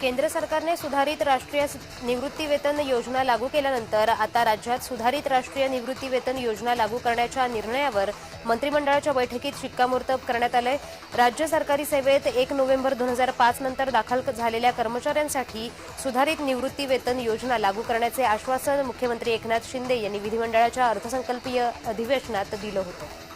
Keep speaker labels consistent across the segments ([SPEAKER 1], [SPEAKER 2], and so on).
[SPEAKER 1] केंद्र सरकारने सुधारित राष्ट्रीय निवृत्तीवेतन योजना लागू केल्यानंतर आता राज्यात सुधारित राष्ट्रीय निवृत्तीवेतन योजना लागू करण्याच्या निर्णयावर मंत्रिमंडळाच्या बैठकीत शिक्कामोर्तब करण्यात आलंय. राज्य सरकारी सेवेत एक नोव्हेंबर दोन हजार पाच नंतर दाखल झालेल्या कर्मचाऱ्यांसाठी सुधारित निवृत्तीवेतन योजना लागू करण्याचे आश्वासन मुख्यमंत्री एकनाथ शिंदे यांनी विधिमंडळाच्या अर्थसंकल्पीय अधिवेशनात दिलं होतं.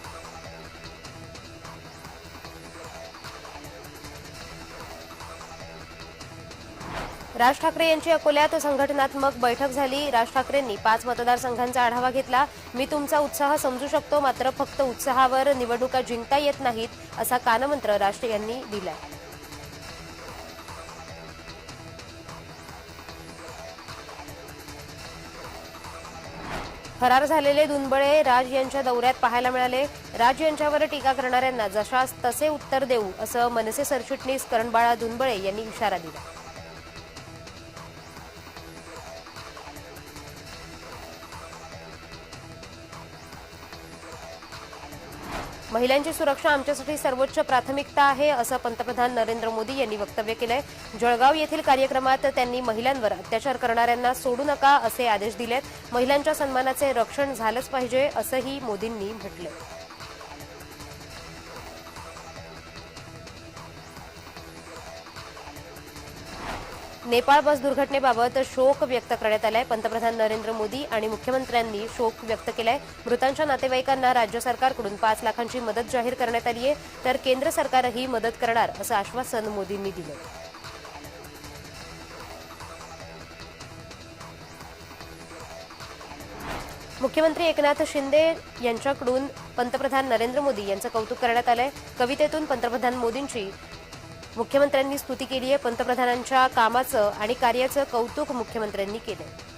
[SPEAKER 1] राज ठाकरे यांची अकोल्यात संघटनात्मक बैठक झाली. राज ठाकरेंनी पाच मतदारसंघांचा आढावा घेतला. मी तुमचा उत्साह समजू शकतो मात्र फक्त उत्साहावर निवडणुका जिंकता येत नाहीत असा कानमंत्र राष्ट्रे यांनी दिलाय. फरार झालेले दुनबळे राज यांच्या दौऱ्यात पाहायला मिळाले. राज यांच्यावर टीका करणाऱ्यांना जशास तसे उत्तर देऊ असं मनसे सरचिटणीस करणबाळा दुनबळे यांनी इशारा दिला. महिलांची सुरक्षा आमच्यासाठी सर्वोच्च प्राथमिकता आहे असं पंतप्रधान नरेंद्र मोदी यांनी वक्तव्य केलंय. जळगाव येथील कार्यक्रमात त्यांनी महिलांवर अत्याचार करणाऱ्यांना सोडू नका असे आदेश दिलेत. महिलांच्या सन्मानाचे रक्षण झालंच पाहिजे असंही मोदींनी म्हटलं नेपाळ बस दुर्घटनेबाबत शोक व्यक्त करण्यात आलाय. पंतप्रधान नरेंद्र मोदी आणि मुख्यमंत्र्यांनी शोक व्यक्त केलाय. मृतांच्या नातेवाईकांना राज्य सरकारकडून पाच लाखांची मदत जाहीर करण्यात आली आहे तर केंद्र सरकारही मदत करणार असं आश्वासन मोदींनी दिलं मुख्यमंत्री एकनाथ शिंदे यांच्याकडून पंतप्रधान नरेंद्र मोदी यांचं कौतुक करण्यात आलंय. कवितेतून पंतप्रधान मोदींची मुख्यमंत्र्यांनी स्तुती केली आहे पंतप्रधानांच्या कामाचं आणि कार्याचं कौतुक मुख्यमंत्र्यांनी केलं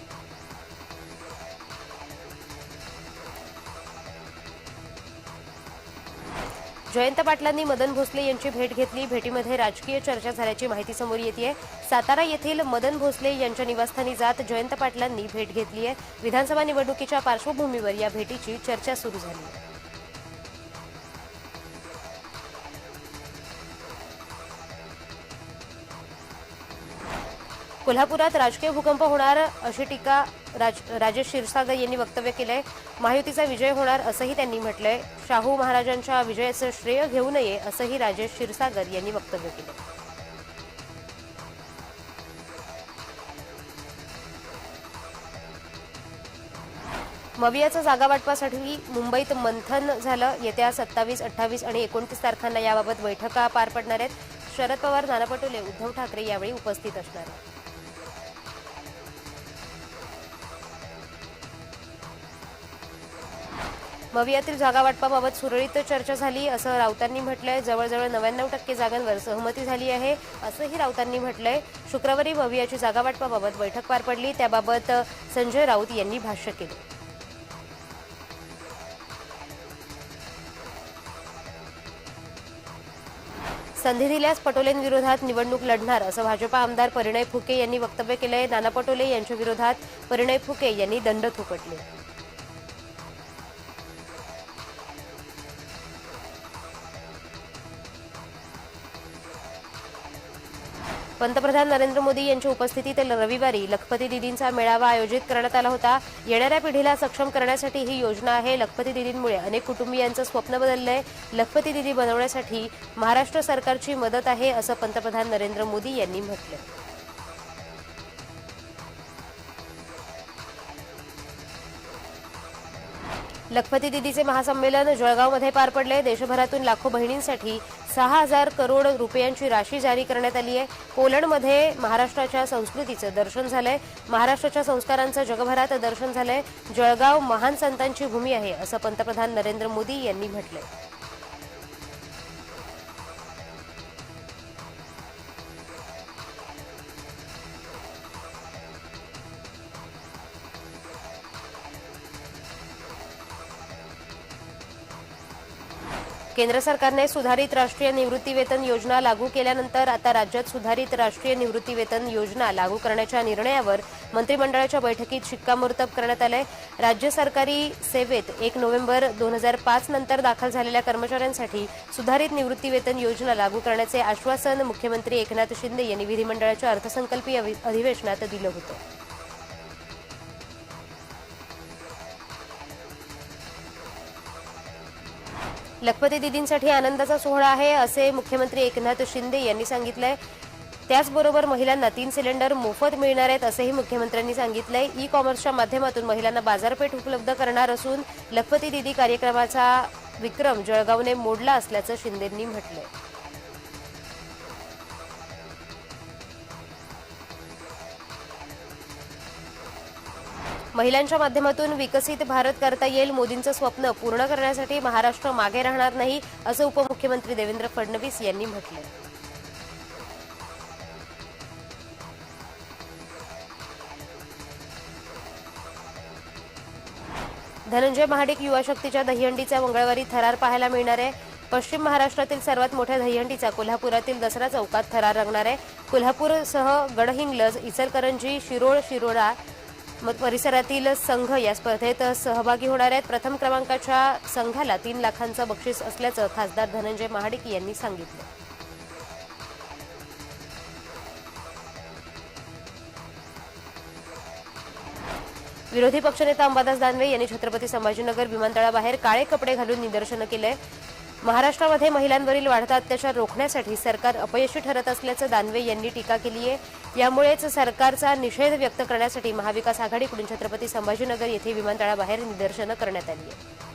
[SPEAKER 1] जयंत पाटलांनी मदन भोसले यांची भेट घेतली. भेटीमध्ये राजकीय चर्चा झाल्याची माहिती समोर येते सातारा येथील मदन भोसले यांच्या निवासस्थानी जात जयंत पाटलांनी भेट घेतली आहे विधानसभा निवडणुकीच्या पार्श्वभूमीवर या भेटीची चर्चा सुरू झाली. आहे कोल्हापुरात राजकीय भूकंप होणार अशी टीका राज, राजेश क्षीरसागर यांनी वक्तव्य केलंय. महायुतीचा विजय होणार असंही त्यांनी म्हटलंय. शाहू महाराजांच्या विजयाचं श्रेय घेऊ नये असंही राजेश क्षीरसागर यांनी वक्तव्य केलं मवियाचं जागा वाटपासाठी मुंबईत मंथन झालं. येत्या सत्तावीस अठ्ठावीस आणि एकोणतीस तारखांना याबाबत बैठका पार पडणार आहेत. शरद पवार नाना पटोले उद्धव ठाकरे यावेळी उपस्थित असणार आहेत. मवियातील जागा वाटपाबाबत सुरळीत चर्चा झाली असं राऊतांनी म्हटलंय. जवळजवळ नव्याण्णव टक्के जागांवर सहमती झाली आहे असंही राऊतांनी म्हटलंय. शुक्रवारी मवियाची जागा वाटपाबाबत बैठक पार पडली. त्याबाबत संजय राऊत यांनी भाष्य केलं. संधी दिल्यास पटोलेंविरोधात निवडणूक लढणार असं भाजपा आमदार परिणय फुके यांनी वक्तव्य केलंय. नाना पटोले यांच्या विरोधात परिणय फुके यांनी दंड थोपटले. पंतप्रधान नरेंद्र मोदी यांच्या उपस्थितीत रविवारी लखपती दिदींचा मेळावा आयोजित करण्यात आला होता. येणाऱ्या पिढीला सक्षम करण्यासाठी ही योजना आहे. लखपती दिदींमुळे अनेक कुटुंबियांचं स्वप्न बदललंय. लखपती दिदी बनवण्यासाठी महाराष्ट्र सरकारची मदत आहे असं पंतप्रधान नरेंद्र मोदी यांनी म्हटलं लखपती दिदीचे महासंमेलन जळगावमध्ये पार पडले. देशभरातून लाखो बहिणींसाठी सहा हजार करोड रुपयांची राशी जारी करण्यात आली आहे. पोलंडमध्ये महाराष्ट्राच्या संस्कृतीचं दर्शन झालंय. महाराष्ट्राच्या संस्कारांचं जगभरात दर्शन झालंय. जळगाव महान संतांची भूमी आहे असं पंतप्रधान नरेंद्र मोदी यांनी म्हटलंय. केंद्र सरकारने सुधारित राष्ट्रीय निवृत्तीवेतन योजना लागू केल्यानंतर आता राज्यात सुधारित राष्ट्रीय निवृत्तीवेतन योजना लागू करण्याच्या निर्णयावर मंत्रिमंडळाच्या बैठकीत शिक्कामोर्तब करण्यात आलंय. राज्य सरकारी सेवेत एक नोव्हेंबर दोन हजार पाच नंतर दाखल झालेल्या कर्मचाऱ्यांसाठी सुधारित निवृत्तीवेतन योजना लागू करण्याचे आश्वासन मुख्यमंत्री एकनाथ शिंदे यांनी विधिमंडळाच्या अर्थसंकल्पीय अधिवेशनात दिलं होतं. लखपती दिदींसाठी आनंदाचा सोहळा आहे असे मुख्यमंत्री एकनाथ शिंदे यांनी सांगितलंय. त्याचबरोबर महिलांना तीन सिलेंडर मोफत मिळणार आहेत असेही मुख्यमंत्र्यांनी सांगितलंय. ई कॉमर्सच्या माध्यमातून महिलांना बाजारपेठ उपलब्ध करणार असून लखपती दिदी कार्यक्रमाचा विक्रम जळगावने मोडला असल्याचं शिंदेंनी म्हटलंय. महिलांच्या माध्यमातून विकसित भारत करता येईल मोदींचं स्वप्न पूर्ण करण्यासाठी महाराष्ट्र मागे राहणार नाही असं उपमुख्यमंत्री देवेंद्र फडणवीस यांनी म्हटलं धनंजय महाडिक युवा शक्तीच्या दहीहंडीचा मंगळवारी थरार पाहायला मिळणार आहे. पश्चिम महाराष्ट्रातील सर्वात मोठ्या दहीहंडीचा कोल्हापुरातील दसरा चौकात थरार रंगणार आहे. कोल्हापूरसह गडहिंग्लज इचलकरंजी शिरोळ शिरोळा मग परिसरातील संघ या स्पर्धेत सहभागी होणार आहेत. प्रथम क्रमांकाच्या संघाला तीन लाखांचं बक्षीस असल्याचं खासदार धनंजय महाडिक यांनी सांगितलं. विरोधी पक्षनेता अंबादास दानवे यांनी छत्रपती संभाजीनगर विमानतळाबाहेर काळे कपडे घालून निदर्शनं केलंय. महाराष्ट्रामध्ये महिलांवरील वाढता अत्याचार रोखण्यासाठी सरकार अपयशी ठरत असल्याचं दानवे यांनी टीका केली आहे. यामुळेच सरकारचा निषेध व्यक्त करण्यासाठी महाविकास आघाडीकडून छत्रपती संभाजीनगर येथे विमानतळाबाहेर निदर्शनं करण्यात आली आहे